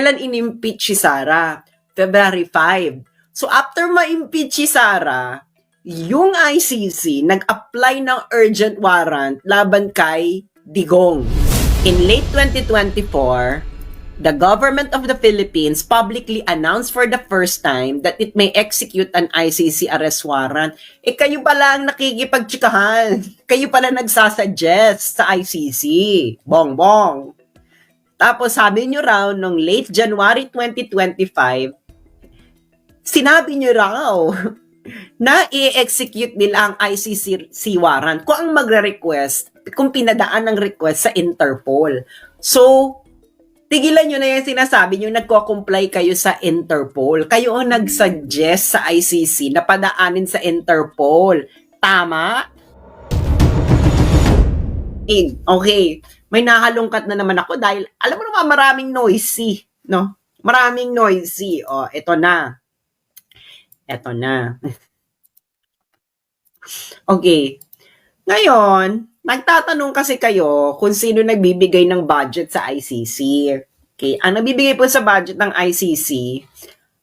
kailan inimpeach si Sara? February 5. So after ma-impeach si Sara, yung ICC nag-apply ng urgent warrant laban kay Digong. In late 2024, the government of the Philippines publicly announced for the first time that it may execute an ICC arrest warrant. Eh kayo pala ang nakikipagtsikahan. Kayo pala nagsasuggest sa ICC. Bong bong. Tapos sabi nyo raw nung late January 2025, sinabi nyo raw na i-execute nila ang ICC warrant kung ang magre-request, kung pinadaan ng request sa Interpol. So, tigilan nyo na yung sinasabi nyo, nagko-comply kayo sa Interpol. Kayo ang nag-suggest sa ICC na padaanin sa Interpol. Tama? In. Okay. May nahalungkat na naman ako dahil, alam mo naman, maraming noisy. No? Maraming noisy. O, ito na. Ito na. okay. Ngayon, nagtatanong kasi kayo kung sino nagbibigay ng budget sa ICC. Okay, ang nagbibigay po sa budget ng ICC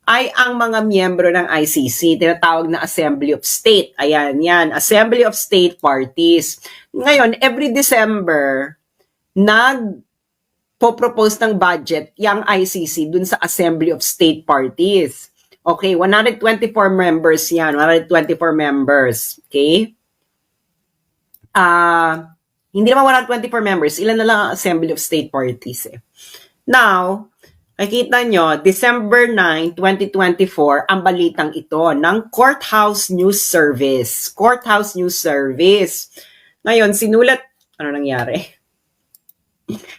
ay ang mga miyembro ng ICC, tinatawag na Assembly of State. Ayan, yan, Assembly of State Parties. Ngayon, every December, nag po-propose ng budget yung ICC dun sa Assembly of State Parties. Okay, 124 members yan. 124 members. Okay? Ah, uh, hindi naman 124 members. Ilan na lang ang Assembly of State Parties eh. Now, nakikita nyo, December 9, 2024, ang balitang ito ng Courthouse News Service. Courthouse News Service. Ngayon, sinulat, ano nangyari?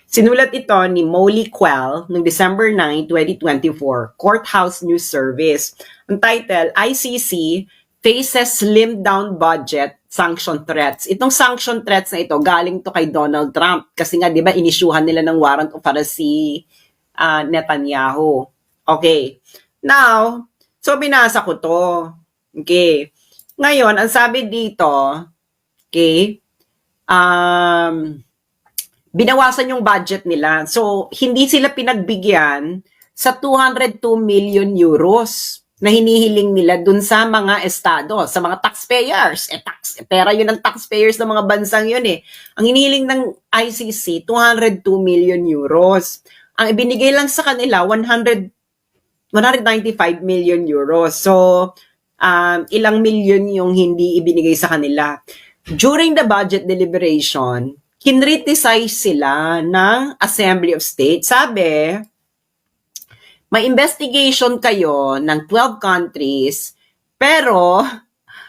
Sinulat ito ni Molly Quell noong December 9, 2024, Courthouse News Service. Ang title, ICC faces slimmed down budget sanction threats. Itong sanction threats na ito, galing to kay Donald Trump. Kasi nga, di ba, inisyuhan nila ng warrant o para si uh, Netanyahu. Okay. Now, so binasa ko to. Okay. Ngayon, ang sabi dito, okay, um, binawasan yung budget nila. So, hindi sila pinagbigyan sa 202 million euros na hinihiling nila dun sa mga estado, sa mga taxpayers. Eh, tax, pera yun ng taxpayers ng mga bansang yun eh. Ang hinihiling ng ICC, 202 million euros. Ang ibinigay lang sa kanila, 100, 195 million euros. So, um, ilang milyon yung hindi ibinigay sa kanila. During the budget deliberation, kinriticize sila ng Assembly of State. Sabi, may investigation kayo ng 12 countries, pero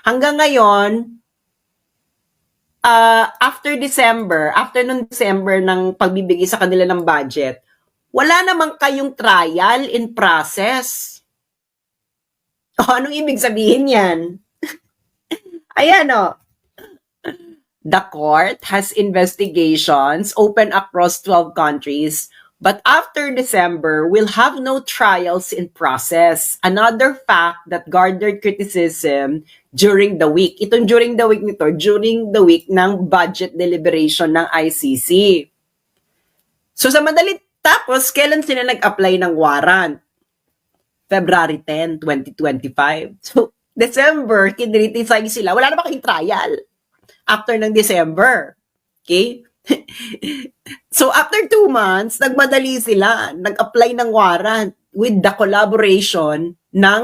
hanggang ngayon, uh, after December, after nung December ng pagbibigay sa kanila ng budget, wala namang kayong trial in process. O, anong ibig sabihin yan? Ayan o. The court has investigations open across 12 countries, but after December, will have no trials in process. Another fact that garnered criticism during the week. Itong during the week nito, during the week ng budget deliberation ng ICC. So sa madali, tapos kailan sila nag-apply ng warrant? February 10, 2025. So, December, kinriticize sila. Wala na ba kayong trial? After ng December. Okay? so after two months, nagmadali sila, nag-apply ng warrant with the collaboration ng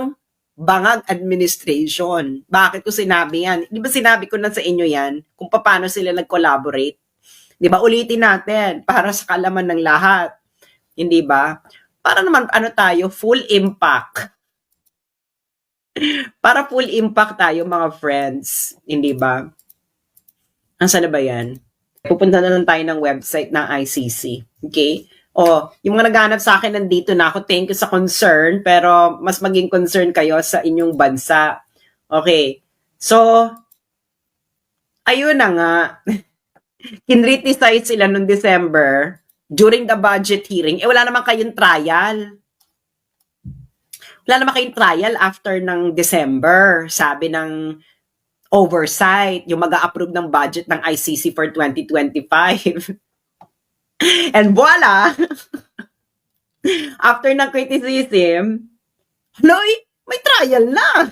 Bangag Administration. Bakit ko sinabi yan? Di ba sinabi ko na sa inyo yan kung paano sila nag-collaborate? Di ba? Ulitin natin para sa kalaman ng lahat. Hindi ba? Para naman ano tayo, full impact. para full impact tayo mga friends. Hindi ba? Nasaan na ba yan? Pupunta na lang tayo ng website ng ICC. Okay? O, yung mga naghanap sa akin, nandito na ako. Thank you sa concern, pero mas maging concern kayo sa inyong bansa. Okay. So, ayun na nga. Kinriticize sila noong December during the budget hearing. Eh, wala naman kayong trial. Wala naman kayong trial after ng December, sabi ng oversight, yung mag-a-approve ng budget ng ICC for 2025. And voila! after ng criticism, Loy, may trial na.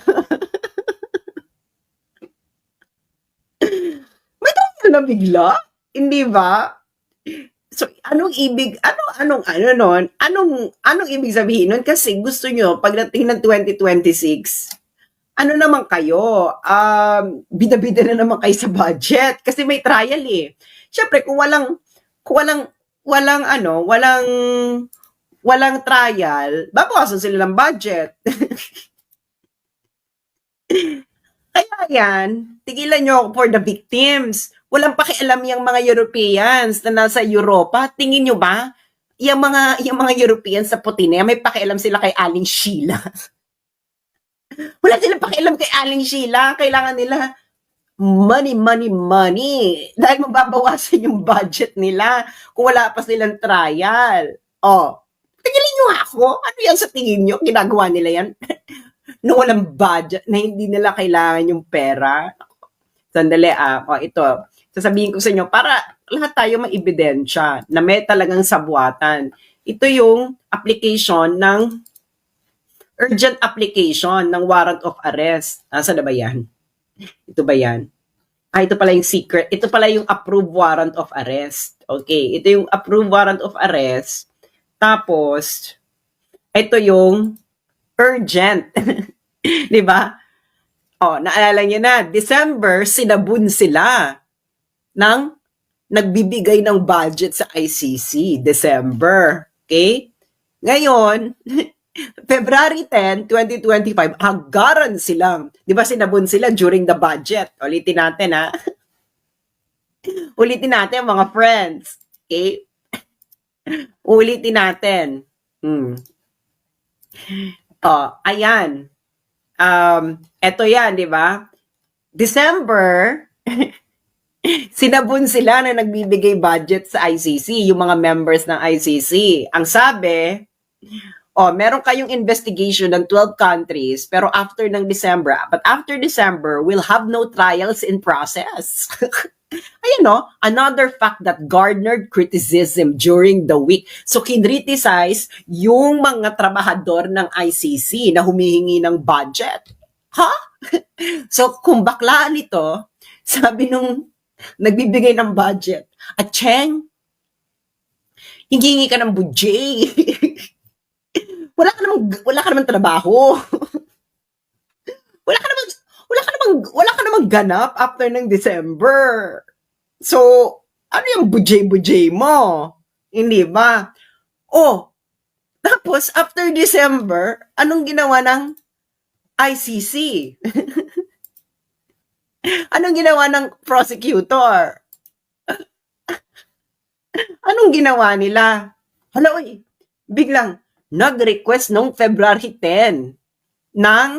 may trial na bigla? Hindi ba? So, anong ibig, ano, anong, ano nun, anong, anong ibig sabihin nun? Kasi gusto nyo, pagdating ng 2026, ano naman kayo, um, bida-bida na naman kayo sa budget. Kasi may trial eh. Siyempre, kung walang, kung walang, walang ano, walang, walang trial, babawasan sila ng budget. Kaya yan, tigilan nyo ako for the victims. Walang pakialam yung mga Europeans na nasa Europa. Tingin nyo ba? Yung mga, yung mga Europeans sa puti na yan, may pakialam sila kay Aling Sheila. Wala silang pakialam kay Aling Sheila. Kailangan nila money, money, money. Dahil mababawasan yung budget nila kung wala pa silang trial. Oh, tingilin nyo ako. Ano yan sa tingin nyo? Ginagawa nila yan? no walang budget, na hindi nila kailangan yung pera. Sandali ah, oh, ito. Sasabihin ko sa inyo, para lahat tayo may ebidensya na may talagang sabuatan. Ito yung application ng urgent application ng warrant of arrest. Nasa na ba yan? Ito ba yan? Ah, ito pala yung secret. Ito pala yung approved warrant of arrest. Okay, ito yung approved warrant of arrest. Tapos, ito yung urgent. 'Di ba? Oh, naalala niyo na, December sinabun sila ng nagbibigay ng budget sa ICC, December. Okay? Ngayon, February 10, 2025, agaran silang. Di ba sinabun sila during the budget? Ulitin natin ha. Ulitin natin mga friends. Okay? Ulitin natin. Hmm. Oh, ayan. Um, eto yan, di ba? December, sinabun sila na nagbibigay budget sa ICC, yung mga members ng ICC. Ang sabi, oh, meron kayong investigation ng 12 countries, pero after ng December, but after December, we'll have no trials in process. Ayan no, another fact that garnered criticism during the week. So kinriticize yung mga trabahador ng ICC na humihingi ng budget. Ha? so kung bakla nito, sabi nung nagbibigay ng budget, at Cheng, hingi ka ng budget. Wala ka namang wala ka namang trabaho. wala ka namang wala ka namang wala ka namang ganap after ng December. So, ano yung bujay-bujay mo? Hindi ba? Oh, tapos after December, anong ginawa ng ICC? anong ginawa ng prosecutor? anong ginawa nila? Hala, uy, biglang nag-request nung February 10 ng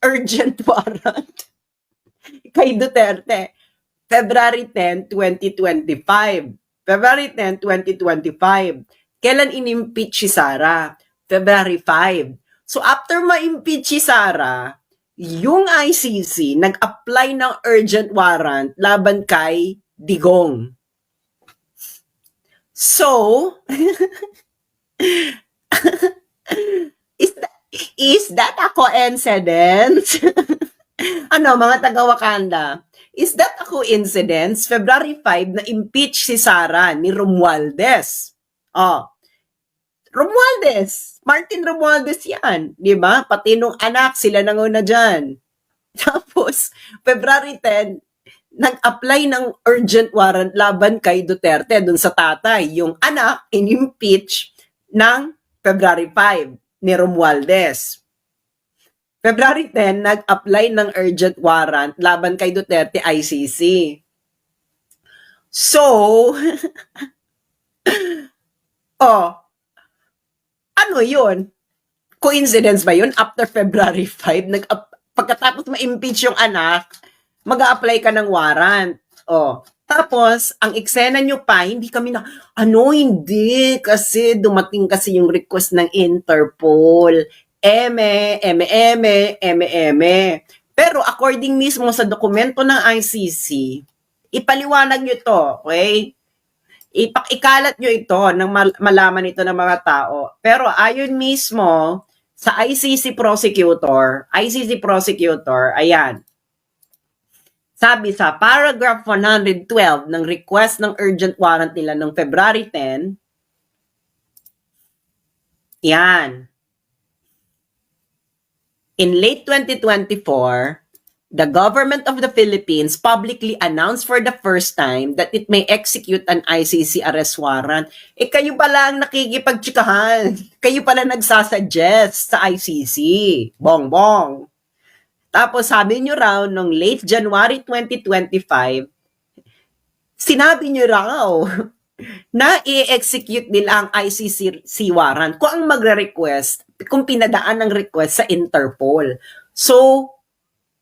urgent warrant kay Duterte. February 10, 2025. February 10, 2025. Kailan inimpeach si Sara? February 5. So after ma-impeach si Sara, yung ICC nag-apply ng urgent warrant laban kay Digong. So, is that, is that a coincidence? ano, mga taga-Wakanda? Is that a coincidence? February 5 na impeach si Sara ni Romualdez. Oh. Romualdez. Martin Romualdez yan. Di ba? Pati nung anak, sila nanguna dyan. Tapos, February 10, nag-apply ng urgent warrant laban kay Duterte dun sa tatay. Yung anak, in-impeach ng February 5 ni Romualdez. February 10, nag-apply ng urgent warrant laban kay Duterte ICC. So, oh, ano yun? Coincidence ba yun? After February 5, nag pagkatapos ma-impeach yung anak, mag apply ka ng warrant. Oh, tapos, ang eksena nyo pa, hindi kami na, ano, hindi, kasi dumating kasi yung request ng Interpol. Eme, eme, eme, eme, eme. Pero according mismo sa dokumento ng ICC, ipaliwanag nyo to, okay? ipakikalat nyo ito nang mal- malaman ito ng mga tao. Pero ayon mismo sa ICC prosecutor, ICC prosecutor, ayan, sabi sa paragraph 112 ng request ng urgent warrant nila noong February 10, yan. In late 2024, the government of the Philippines publicly announced for the first time that it may execute an ICC arrest warrant. Eh kayo pala ang nakikipagtsikahan. Kayo pala nagsasuggest sa ICC. Bongbong. Tapos sabi nyo raw, nung late January 2025, sinabi nyo raw na i-execute nila ang ICC warrant kung ang magre-request, kung pinadaan ng request sa Interpol. So,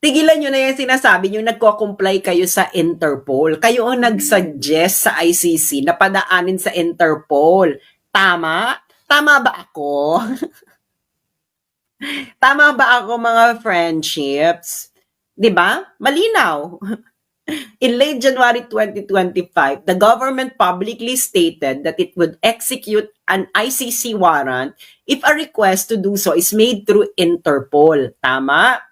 tigilan nyo na yung sinasabi nyo, nagko-comply kayo sa Interpol. Kayo ang nag-suggest sa ICC na padaanin sa Interpol. Tama? Tama ba ako? Tama ba ako mga friendships? 'Di ba? Malinaw. In late January 2025, the government publicly stated that it would execute an ICC warrant if a request to do so is made through Interpol. Tama?